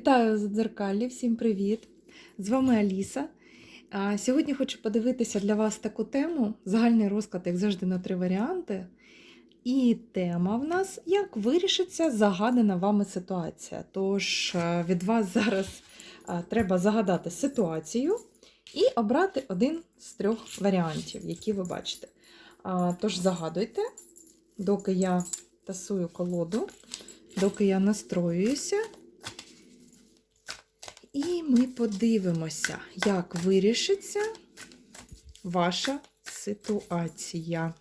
Вітаю з дзеркалі, всім привіт! З вами Аліса. Сьогодні хочу подивитися для вас таку тему: загальний розклад, як завжди, на три варіанти. І тема в нас як вирішиться загадана вами ситуація. Тож е, від вас зараз е, треба загадати ситуацію і обрати один з трьох варіантів, які ви бачите. Тож загадуйте, доки я тасую колоду, доки я настроююся. І ми подивимося, як вирішиться ваша ситуація.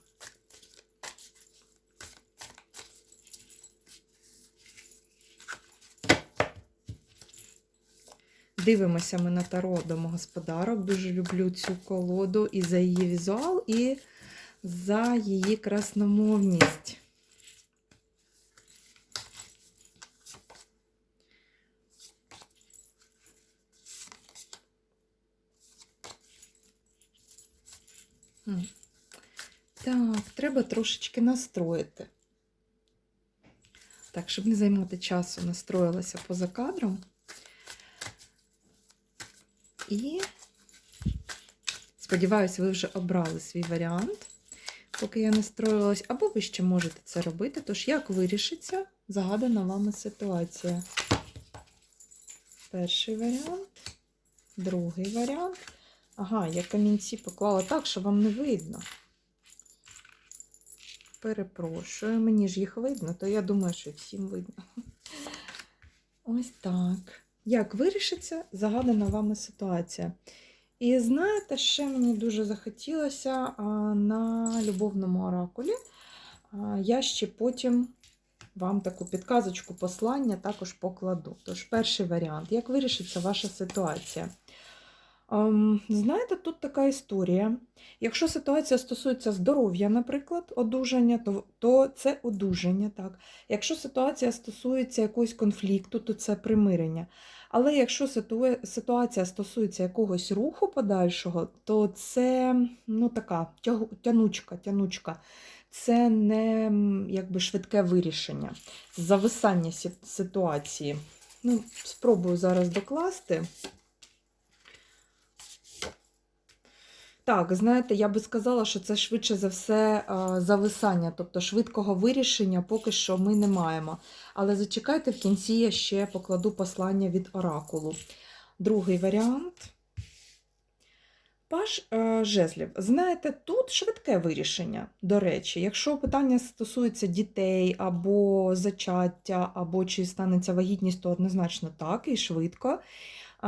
Дивимося ми на таро домогосподарок. Дуже люблю цю колоду і за її візуал, і за її красномовність. Так, треба трошечки настроїти. Так, щоб не займати часу, настроїлася поза кадром. І сподіваюся, ви вже обрали свій варіант, поки я настроїлась, або ви ще можете це робити. Тож, як вирішиться загадана вами ситуація? Перший варіант, другий варіант. Ага, я камінці поклала так, що вам не видно. Перепрошую, мені ж їх видно, то я думаю, що всім видно. Ось так. Як вирішиться загадана вами ситуація? І знаєте, ще мені дуже захотілося на любовному оракулі. Я ще потім вам таку підказочку послання також покладу. Тож, перший варіант. Як вирішиться ваша ситуація? Знаєте, тут така історія. Якщо ситуація стосується здоров'я, наприклад, одужання, то, то це одужання. так. Якщо ситуація стосується якогось конфлікту, то це примирення. Але якщо ситуація стосується якогось руху подальшого, то це ну, така тянучка, тянучка. Це не якби швидке вирішення, зависання ситуації. Ну, спробую зараз докласти. Так, знаєте, я би сказала, що це швидше за все зависання, тобто швидкого вирішення поки що ми не маємо. Але зачекайте, в кінці я ще покладу послання від оракулу. Другий варіант. Паш е, жезлів. Знаєте, тут швидке вирішення, до речі, якщо питання стосується дітей або зачаття, або чи станеться вагітність, то однозначно так і швидко.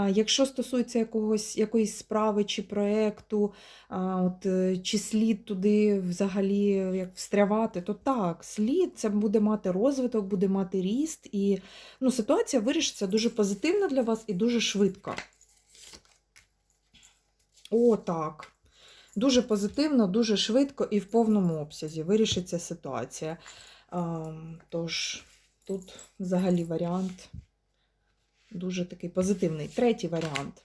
Якщо стосується якогось, якоїсь справи чи проєкту, от, е, чи слід туди взагалі як встрявати, то так, слід це буде мати розвиток, буде мати ріст, і ну, ситуація вирішиться дуже позитивно для вас і дуже швидко. О, так. Дуже позитивно, дуже швидко і в повному обсязі вирішиться ситуація. А, Тож, тут взагалі варіант дуже такий позитивний. Третій варіант.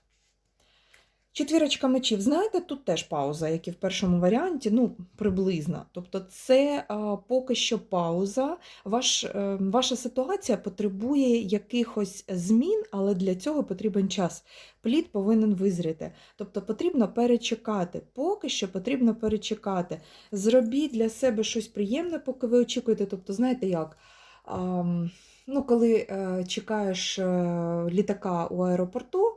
Четвірочка мечів, знаєте, тут теж пауза, як і в першому варіанті, ну, приблизно. Тобто, це а, поки що пауза. Ваш, е, ваша ситуація потребує якихось змін, але для цього потрібен час. Плід повинен визріти. Тобто потрібно перечекати. Поки що потрібно перечекати. Зробіть для себе щось приємне, поки ви очікуєте. Тобто, знаєте як? А, ну, коли е, чекаєш е, літака у аеропорту, а,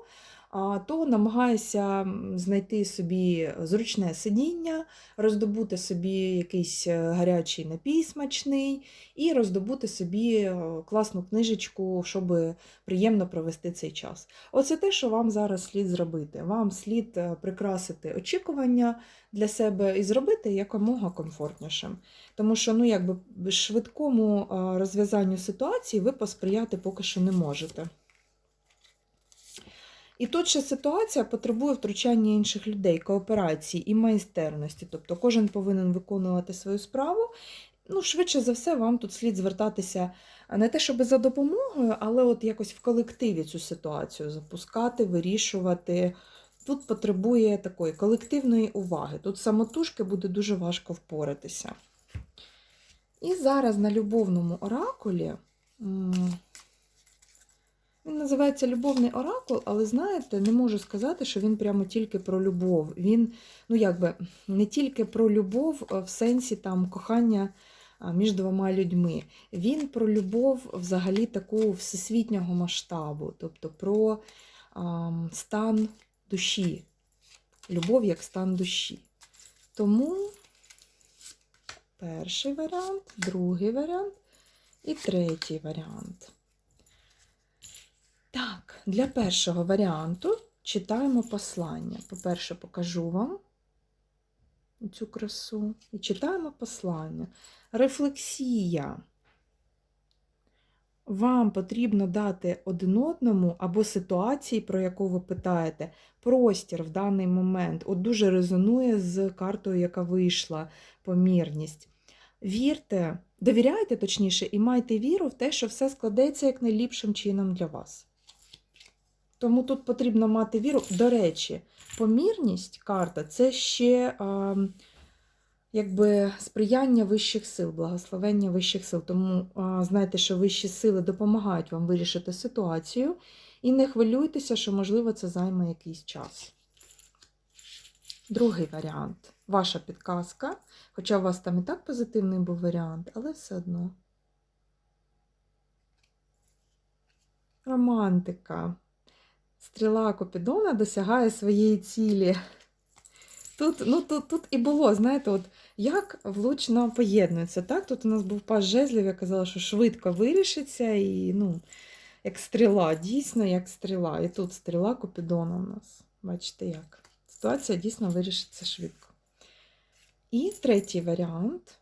то намагайся знайти собі зручне сидіння, роздобути собі якийсь е, гарячий напій смачний і роздобути собі класну книжечку, щоб приємно провести цей час. Оце те, що вам зараз слід зробити. Вам слід е, прикрасити очікування для себе і зробити якомога комфортнішим. Тому що ну, якби швидкому е, розв'язанню ситуації ви посприяти поки що не можете. І тут ще ситуація потребує втручання інших людей, кооперації і майстерності. Тобто кожен повинен виконувати свою справу. Ну, швидше за все, вам тут слід звертатися не те, щоб за допомогою, але от якось в колективі цю ситуацію запускати, вирішувати. Тут потребує такої колективної уваги. Тут самотужки буде дуже важко впоратися. І зараз на любовному оракулі Він називається Любовний оракул, але знаєте, не можу сказати, що він прямо тільки про любов. Він, ну якби, не тільки про любов е, в сенсі там кохання між двома людьми. Він про любов взагалі таку всесвітнього масштабу, тобто про ам, стан душі. Любов як стан душі. Тому перший варіант, другий варіант і третій варіант. Так, для першого варіанту читаємо послання. По-перше, покажу вам цю красу. І читаємо послання. Рефлексія. Вам потрібно дати один одному або ситуації, про яку ви питаєте, простір в даний момент. От дуже резонує з картою, яка вийшла, помірність. Вірте, довіряйте точніше, і майте віру в те, що все складеться як найліпшим чином для вас. Тому тут потрібно мати віру. До речі, помірність карта це ще а, якби сприяння вищих сил, благословення вищих сил. Тому а, знайте, що вищі сили допомагають вам вирішити ситуацію. І не хвилюйтеся, що, можливо, це займе якийсь час. Другий варіант. Ваша підказка. Хоча у вас там і так позитивний був варіант, але все одно. Романтика. Стріла Купідона досягає своєї цілі. Тут, ну, тут, тут і було, знаєте, от як влучно поєднується. Так? Тут у нас був пас жезлів, я казала, що швидко вирішиться, і ну, як стріла, дійсно як стріла. І тут стріла Купідона у нас. Бачите як. Ситуація дійсно вирішиться швидко. І третій варіант.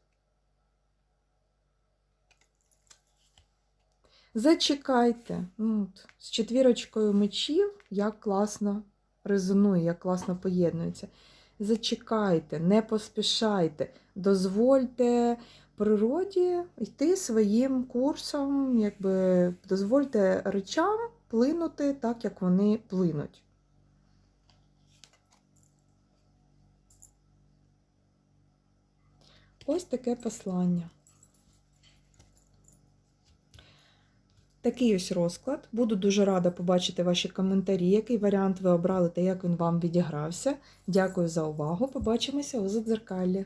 Зачекайте. Ну, от, з четвірочкою мечів, як класно резонує, як класно поєднується. Зачекайте, не поспішайте, дозвольте природі йти своїм курсом, якби дозвольте речам плинути так, як вони плинуть. Ось таке послання. Такий ось розклад. Буду дуже рада побачити ваші коментарі, який варіант ви обрали та як він вам відігрався. Дякую за увагу. Побачимося у задзеркаллі.